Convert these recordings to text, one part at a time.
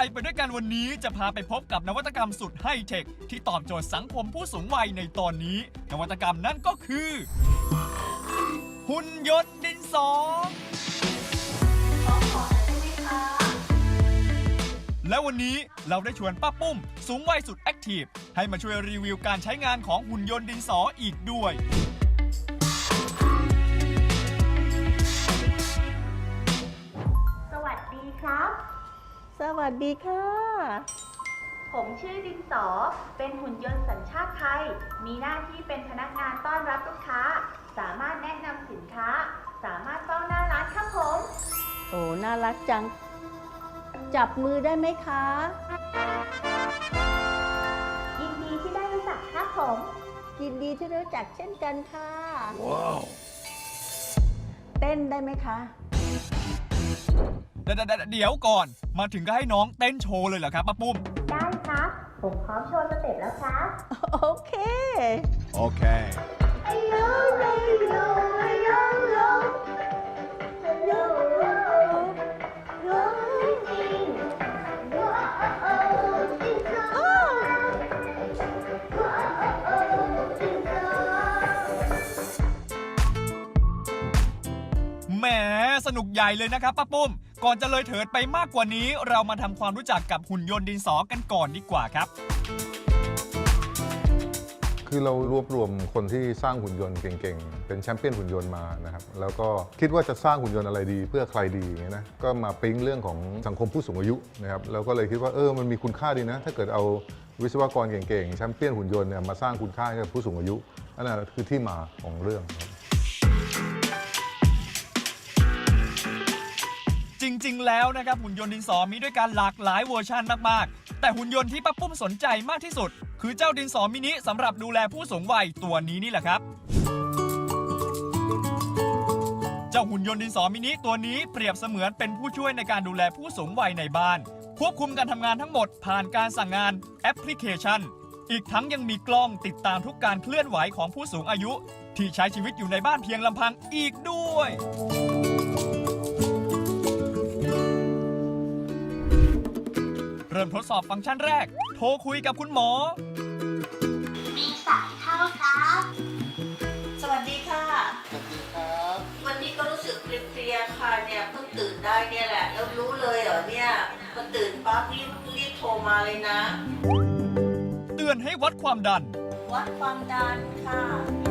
วัยไปด้วยกันวันนี้จะพาไปพบกับนวัตกรรมสุดไฮเทค ที่ตอบโจทย์สังคมผู้สูงวัยในตอนนี้ นวัตกรรมนั่นก็คือ หุ่นยนต์ดินสอและวันนี้เราได้ชวนป้าปุ้ม สูงวัยสุดแอคทีฟ ให้มาช่วยรีวิวการใช้งานของหุ่นยนต์ดินสออีกด้วย สวัสดีครับ สวัสดีค่ะ ผมชื่อดินสอ เป็นหุ่นยนต์สัญชาติไทย มีหน้าที่เป็นพนักงานต้อนรับลูกค้า สามารถแนะนำสินค้า สามารถเฝ้าหน้าร้านครับผม โอ้น่ารักจัง จับมือได้ไหมคะ ยินดีที่ได้รู้จักครับผม ยินดีที่รู้จักเช่นกันค่ะ ว้าว เต้นได้ไหมคะ เดี๋ยวๆๆเดี๋ยวก่อน มาถึงก็ให้น้องเต้นโชว์เลยเหรอครับป้าปุ้ม ได้ครับ ผมพร้อมโชว์สเต็ปแล้วครับ โอเค โอเคอายุอายุ นุกใหญ่เลยนะครับป้าปุ้ม ก่อนจะเลยเถิดไปมากกว่านี้ เรามาทำความรู้จักกับหุ่นยนต์ดินสอกันก่อนดีกว่าครับ คือเรารวบรวมคนที่สร้างหุ่นยนต์เก่งๆ เป็นแชมเปี้ยนหุ่นยนต์มานะครับ แล้วก็คิดว่าจะสร้างหุ่นยนต์อะไรดีเพื่อใครดีอย่างเงี้ยนะ ก็มาปิ๊งเรื่องของสังคมผู้สูงอายุนะครับ แล้วก็เลยคิดว่าเออ มันมีคุณค่าดีนะ ถ้าเกิดเอาวิศวกรเก่งๆ แชมเปี้ยนหุ่นยนต์เนี่ยมาสร้างคุณค่าให้กับผู้สูงอายุนั่นแหละคือที่มาของเรื่องครับ ริง ๆ แล้วนะครับหุ่นยนต์ดินสอมีด้วยกันหลากหลายเวอร์ชันมากๆ แต่หุ่นยนต์ที่ป้าปุ้มสนใจมากที่สุด คือเจ้าดินสอมินิสำหรับดูแลผู้สูงวัยตัวนี้นี่แหละครับเจ้าหุ่นยนต์ดินสอมินิตัวนี้เปรียบเสมือนเป็นผู้ช่วยในการดูแลผู้สูงวัยในบ้าน ควบคุมการทำงานทั้งหมดผ่านการสั่งงานแอปพลิเคชัน อีกทั้งยังมีกล้องติดตามทุกการเคลื่อนไหวของผู้สูงอายุ ที่ใช้ชีวิตอยู่ในบ้านเพียงลำพังอีกด้วย เริ่มทดสอบฟังก์ชันแรก โทรคุยกับคุณหมอ มีสายเข้าครับ สวัสดีค่ะ สวัสดีครับ วันนี้ก็รู้สึกเพลียๆค่ะเนี่ยเพิ่งตื่นได้เนี่ยแหละ แล้วรู้เลยเหรอเนี่ยพอตื่นปั๊บรีบรีบโทรมาเลยนะ เตือนให้วัดความดัน วัดความดันค่ะ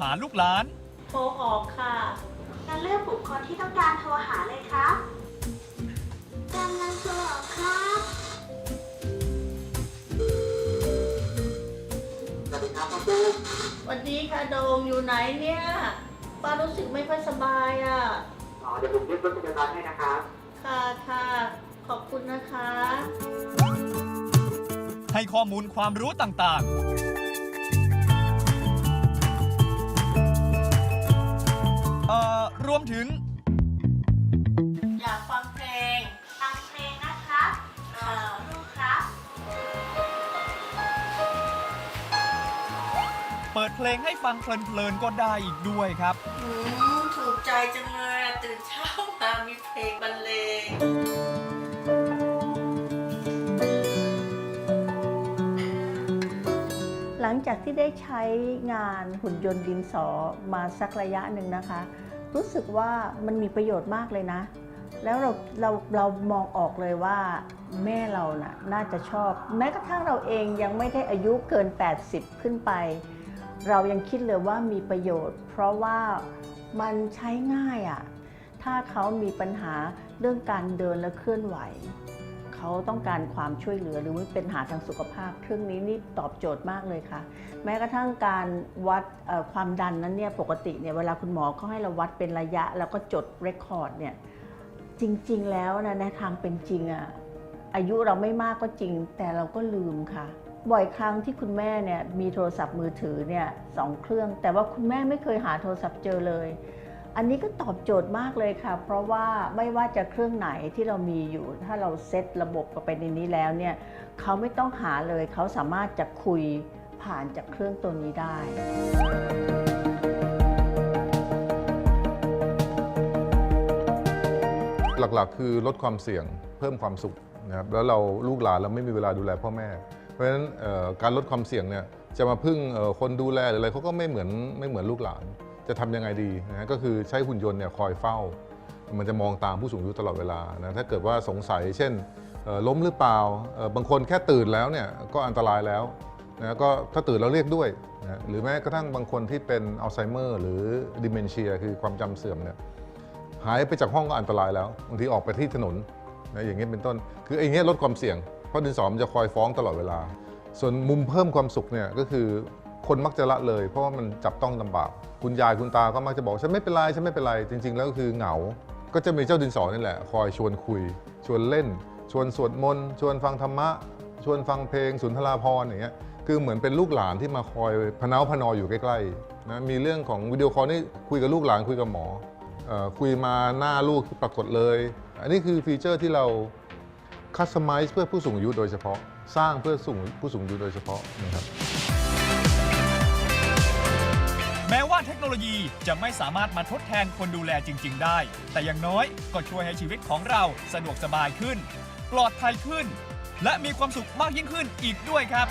หาลูกหลาน โทรออกค่ะจะเลือกบุคคลที่ต้องการโทรหาเลยครับกำลังโทรออกครับวันนี้ค่ะโดมอยู่ไหนเนี่ยป้ารู้สึกไม่ค่อยสบายอะ อ๋อเดี๋ยวผมเรียกรถพยาบาลให้นะครับ ค่ะค่ะ ขอบคุณนะคะ ให้ข้อมูลความรู้ต่างๆ รวมถึง อยากฟังเพลง ฟังเพลงนะครับค่ะลูกครับ เปิดเพลงให้ฟังเพลินๆก็ได้อีกด้วยครับอืมถูกใจจังเลยอะตื่นเช้ามามีเพลงบรรเลงหลังจากที่ได้ใช้งานหุ่นยนต์ดินสอมาสักระยะหนึ่งนะคะ รู้สึกว่ามันมีประโยชน์มากเลยนะ แล้วเราเราเรามองออกเลยว่าแม่เรานะ่ะน่าจะชอบ แม้กระทั่งเราเองยังไม่ได้อายุเกิน 80 ขึ้นไป เรายังคิดเลยว่ามีประโยชน์ เพราะว่ามันใช้ง่ายอะ่ะถ้าเขามีปัญหาเรื่องการเดินและเคลื่อนไหว เขาต้องการความช่วยเหลือหรือว่าเป็นปัญหาทางสุขภาพ เครื่องนี้นี่ตอบโจทย์มากเลยค่ะ แม้กระทั่งการวัดความดันนั้นเนี่ยปกติเนี่ยเวลาคุณหมอเขาให้เราวัดเป็นระยะ แล้วก็จดเรคคอร์ดเนี่ยจริง ๆ แล้วนะในทางเป็นจริงอะอายุเราไม่มากก็จริง แต่เราก็ลืมค่ะ บ่อยครั้งที่คุณแม่เนี่ยมีโทรศัพท์มือถือเนี่ยสองเครื่อง แต่ว่าคุณแม่ไม่เคยหาโทรศัพท์เจอเลย อันนี้ก็ตอบโจทย์มากเลยค่ะ เพราะว่าไม่ว่าจะเครื่องไหนที่เรามีอยู่ ถ้าเราเซตระบบไปในนี้แล้วเนี่ยเขาไม่ต้องหาเลยเขาสามารถจะคุยผ่านจากเครื่องตัวนี้ได้หลักๆ คือลดความเสี่ยงเพิ่มความสุขนะครับแล้วเราลูกหลานเราไม่มีเวลาดูแลพ่อแม่ เพราะฉะนั้นการลดความเสี่ยงเนี่ยจะมาพึ่งคนดูแลหรืออะไรเขาก็ไม่เหมือนไม่เหมือนลูกหลาน จะทำยังไงดีนะก็คือใช้หุ่นยนต์เนี่ยคอยเฝ้า มันจะมองตามผู้สูงอายุตลอดเวลานะถ้าเกิดว่าสงสัยเช่นล้มหรือเปล่าเออบางคนแค่ตื่นแล้วเนี่ยก็อันตรายแล้วนะก็ถ้าตื่นแล้วเรียกด้วยนะหรือแม้กระทั่งบางคนที่เป็นอัลไซเมอร์หรือดิเมนเชียคือความจำเสื่อมเนี่ยหายไปจากห้องก็อันตรายแล้วบางทีออกไปที่ถนนนะอย่างเงี้ยเป็นต้น คือไอ้เงี้ลดความเสี่ยง เพราะดินสอมจะคอยฟ้องตลอดเวลา ส่วนมุมเพิ่มความสุขเนี่ยก็คือ คนมักจะละเลย เพราะว่ามันจับต้องลำบากคุณยายคุณตาก็มักจะบอกฉันไม่เป็นไรฉันไม่เป็นไร จริง ๆ แล้วก็คือเหงา ก็จะมีเจ้าดินสอนี่แหละ คอยชวนคุย ชวนเล่น ชวนสวดมนต์ชวนฟังธรรมะ ชวนฟังเพลงสุนทราภรณ์อย่างเงี้ยคือเหมือนเป็นลูกหลานที่มาคอยพนาพนออยู่ใกล้ๆนะมีเรื่องของวิดีโอคอลนี่คุยกับลูกหลานคุยกับหมอเอ่อคุยมาหน้าลูกปรากฏเลย อันนี้คือฟีเจอร์ที่เราคัสตอมไมซ์เพื่อผู้สูงอายุโดยเฉพาะ สร้างเพื่อสูงผู้สูงอายุโดยเฉพาะนะครับ แม้ว่าเทคโนโลยีจะไม่สามารถมาทดแทนคนดูแลจริง ๆ ได้ แต่อย่างน้อยก็ช่วยให้ชีวิตของเราสะดวกสบายขึ้น ปลอดภัยขึ้น และมีความสุขมากยิ่งขึ้นอีกด้วยครับ